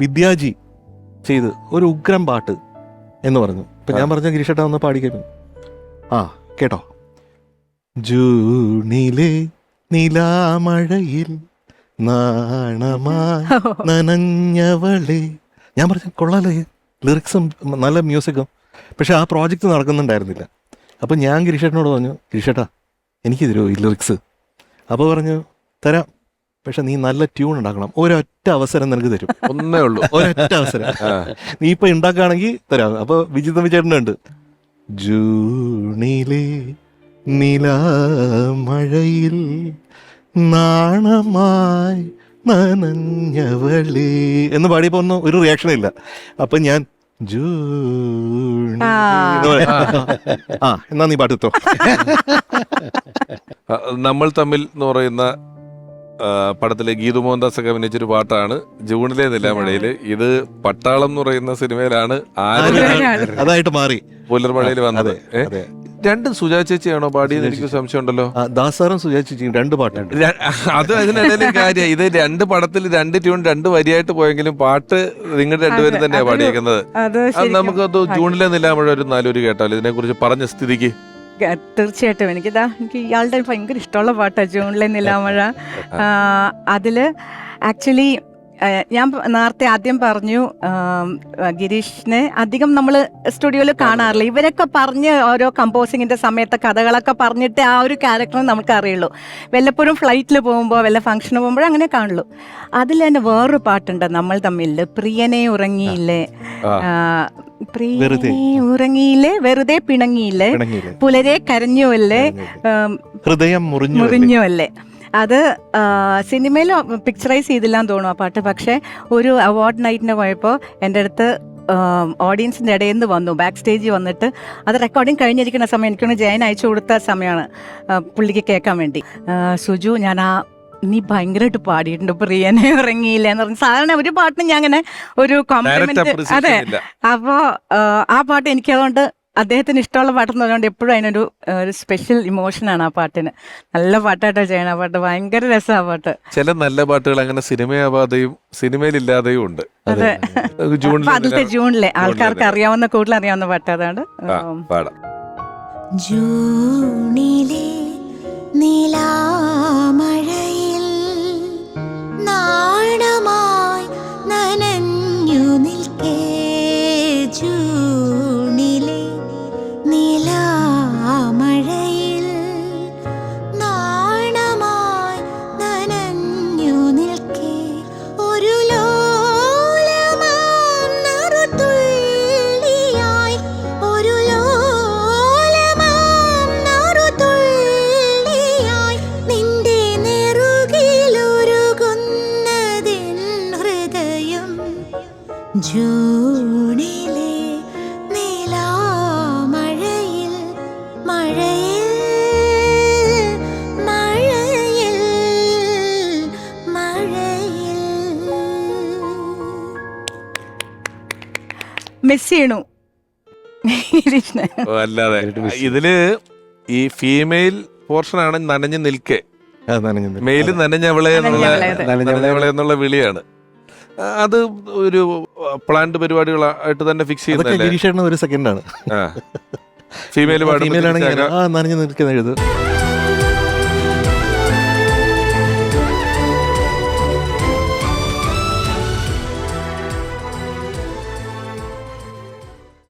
വിദ്യാജി ചെയ്ത് ഒരു ഉഗ്രം പാട്ട് എന്ന് പറഞ്ഞു. ഇപ്പം ഞാൻ പറഞ്ഞ ഗിരീഷട്ട ഒന്ന് പാടിക്കുന്നു ആ കേട്ടോ. ജൂണിലെ നിലാമഴയിൽ നാണമായി നനഞ്ഞവളെ. ഞാൻ പറഞ്ഞു കൊള്ളാലേ ലിറിക്സും നല്ല മ്യൂസിക്കും. പക്ഷെ ആ പ്രോജക്റ്റ് നടക്കുന്നുണ്ടായിരുന്നില്ല. അപ്പം ഞാൻ ഗിരീഷേട്ടനോട് പറഞ്ഞു ഗിരീഷേട്ടാ എനിക്ക് തരുമോ ഈ ലിറിക്സ് അപ്പോൾ പറഞ്ഞു തരാം. പക്ഷെ നീ നല്ല ട്യൂൺ ഉണ്ടാക്കണം. ഒരൊറ്റ അവസരം നിനക്ക് തരും. ഒന്നേ ഉള്ളൂ. ഒരൊറ്റ അവസരം. നീ ഇപ്പൊ ഉണ്ടാക്കുകയാണെങ്കിൽ തരാം. അപ്പൊ വിജിത വിചേട്ടനുണ്ട് ജൂണിലെ നിലാമഴയിൽ നാണമായി നനഞ്ഞവളേ. എന്ന് പാടിയപ്പോ ഒന്നും ഒരു റിയാക്ഷൻ ഇല്ല. അപ്പൊ ഞാൻ ജൂണി ആ. എന്ന് നീ പാട്ടിത്തോ നമ്മൾ തമ്മിൽ എന്ന് പറയുന്ന പടത്തിലെ ഗീതു മോഹൻദാസ് ഒക്കെ അഭിനയിച്ചൊരു പാട്ടാണ് ജൂണിലെ നിലമഴയിൽ ഇത് പട്ടാളം എന്ന് പറയുന്ന സിനിമയിലാണ് ആര് അതായിട്ട് മാറി. പുലർമഴയിൽ വന്നത്. രണ്ടും സുജാ ചേച്ചിയാണോ പാടിയത്? എനിക്ക് സംശയം ഉണ്ടല്ലോ ദാസാറും സുജാ സുജാച്ചി രണ്ട് പാട്ടുണ്ട്. അത് അതിനിടയിലും കാര്യം ഇത് രണ്ട് പടത്തിൽ രണ്ട് ട്യൂൺ രണ്ട് വരിയായിട്ട് പോയെങ്കിലും പാട്ട് നിങ്ങളുടെ രണ്ടുപേരും തന്നെയാണ് പാടിയേക്കുന്നത്. നമുക്കത് ജൂണിലെ നിലാമഴ ഒരു നാലൂര് കേട്ടാലോ ഇതിനെ കുറിച്ച് പറഞ്ഞ സ്ഥിതിക്ക്. തീർച്ചയായിട്ടും. എനിക്കിതാ എനിക്ക് ഇയാളുടെ ഭയങ്കര ഇഷ്ടമുള്ള പാട്ടാണ് ജൂണിലെ നിലാമഴ. അതിൽ ആക്ച്വലി ഞാൻ നേരത്തെ ആദ്യം പറഞ്ഞു ഗിരീഷിനെ അധികം നമ്മൾ സ്റ്റുഡിയോയിൽ കാണാറില്ല. ഇവരൊക്കെ പറഞ്ഞ് ഓരോ കമ്പോസിങ്ങിന്റെ സമയത്തെ കഥകളൊക്കെ പറഞ്ഞിട്ട് ആ ഒരു ക്യാരക്ടർ നമുക്ക് അറിയുള്ളൂ വല്ലപ്പോഴും ഫ്ലൈറ്റിൽ പോകുമ്പോൾ വല്ല ഫംഗ്ഷന് പോകുമ്പോഴേ അങ്ങനെ കാണുള്ളൂ. അതിൽ തന്നെ വേറൊരു പാട്ടുണ്ട് നമ്മൾ തമ്മിൽ പ്രിയനെ ഉറങ്ങിയില്ലേ? ഉറങ്ങിയില്ലേ? വെറുതെ പിണങ്ങിയില്ലേ? പുലരെ കരഞ്ഞുവല്ലേ? ഹൃദയം മുറിഞ്ഞു മുറിഞ്ഞുവല്ലേ? അത് സിനിമയിൽ പിക്ചറൈസ് ചെയ്തില്ലാന്ന് തോന്നുന്നു ആ പാട്ട്. പക്ഷേ ഒരു അവാർഡ് നൈറ്റിന് പോയപ്പോൾ എന്റെ അടുത്ത് ഓഡിയൻസിന്റെ ഇടയിൽ നിന്ന് വന്നു. ബാക്ക് സ്റ്റേജിൽ വന്നിട്ട് അത് റെക്കോർഡിങ് കഴിഞ്ഞിരിക്കുന്ന സമയം എനിക്കൊന്ന് ജയൻ അയച്ചു കൊടുത്ത സമയമാണ് പുള്ളിക്ക് കേൾക്കാൻ വേണ്ടി. സുജു ഞാൻ ആ നീ ഭയങ്കരമായിട്ട് പാടിയിട്ടുണ്ട് പ്രിയനെ ഉറങ്ങിയില്ല എന്ന് പറഞ്ഞു. സാധാരണ ഒരു പാട്ടിന് ഞാൻ അങ്ങനെ ഒരു കോംപ്ലിമെന്റ് അതെ. അപ്പോ ആ പാട്ട് എനിക്ക് അതുകൊണ്ട് അദ്ദേഹത്തിന് ഇഷ്ടമുള്ള പാട്ടെന്ന് പറഞ്ഞുകൊണ്ട് എപ്പോഴും അതിനൊരു ഒരു സ്പെഷ്യൽ ഇമോഷനാണ് ആ പാട്ടിന്. നല്ല പാട്ടായിട്ടാണ് ചെയ്യണ ആ പാട്ട്. ഭയങ്കര രസമാണ് ആ പാട്ട്. ചില നല്ല പാട്ടുകൾ അങ്ങനെ സിനിമയാവാതെയും സിനിമയിലില്ലാതെയും ഉണ്ട്. അതെ. അതിലത്തെ ജൂണിലെ ആൾക്കാർക്ക് അറിയാവുന്ന കൂടുതൽ അറിയാവുന്ന പാട്ട് അതാണ് ജൂണിലെ നിലാമഴയിൽ ജൂണിലെ നിലാമഴയിൽ നാണമായി നനഞ്ഞു നിൽക്കേ ഒരു ലോലമാറുതുള്ളിയായി ഒരു ലോലമാറുതുള്ളിയായി നിന്റെ നെറുകിലൊരുകുന്നതിൻ ഹൃദയം ജൂണിലെ മിസ് ചെയ്യണു ഓ, അല്ലാതെ. ഇതിൽ ഈ ഫീമെയിൽ പോർഷൻ ആണ് നനഞ്ഞു നിൽക്കെ. അത് നനഞ്ഞു മെയിൽ മെയിൽ നനഞ്ഞവളെ എന്നുള്ള നനഞ്ഞവളെ, അതെ. നനഞ്ഞവളെ എന്നുള്ള വിളിയാണ്. ആ, അത് ഒരു പ്ലാന്റ് പരിപാടികളായിട്ട് തന്നെ ഫിക്സ് അതൊക്കെ ചെയ്യുന്നതല്ലേ? ഗിരീഷേട്ടന് ഒരു സെക്കൻഡാണ് ഫീമെയിൽ ഫീമെയിൽ ആണെങ്കിൽ ആ നനഞ്ഞു നിൽക്കുന്ന എഴുത്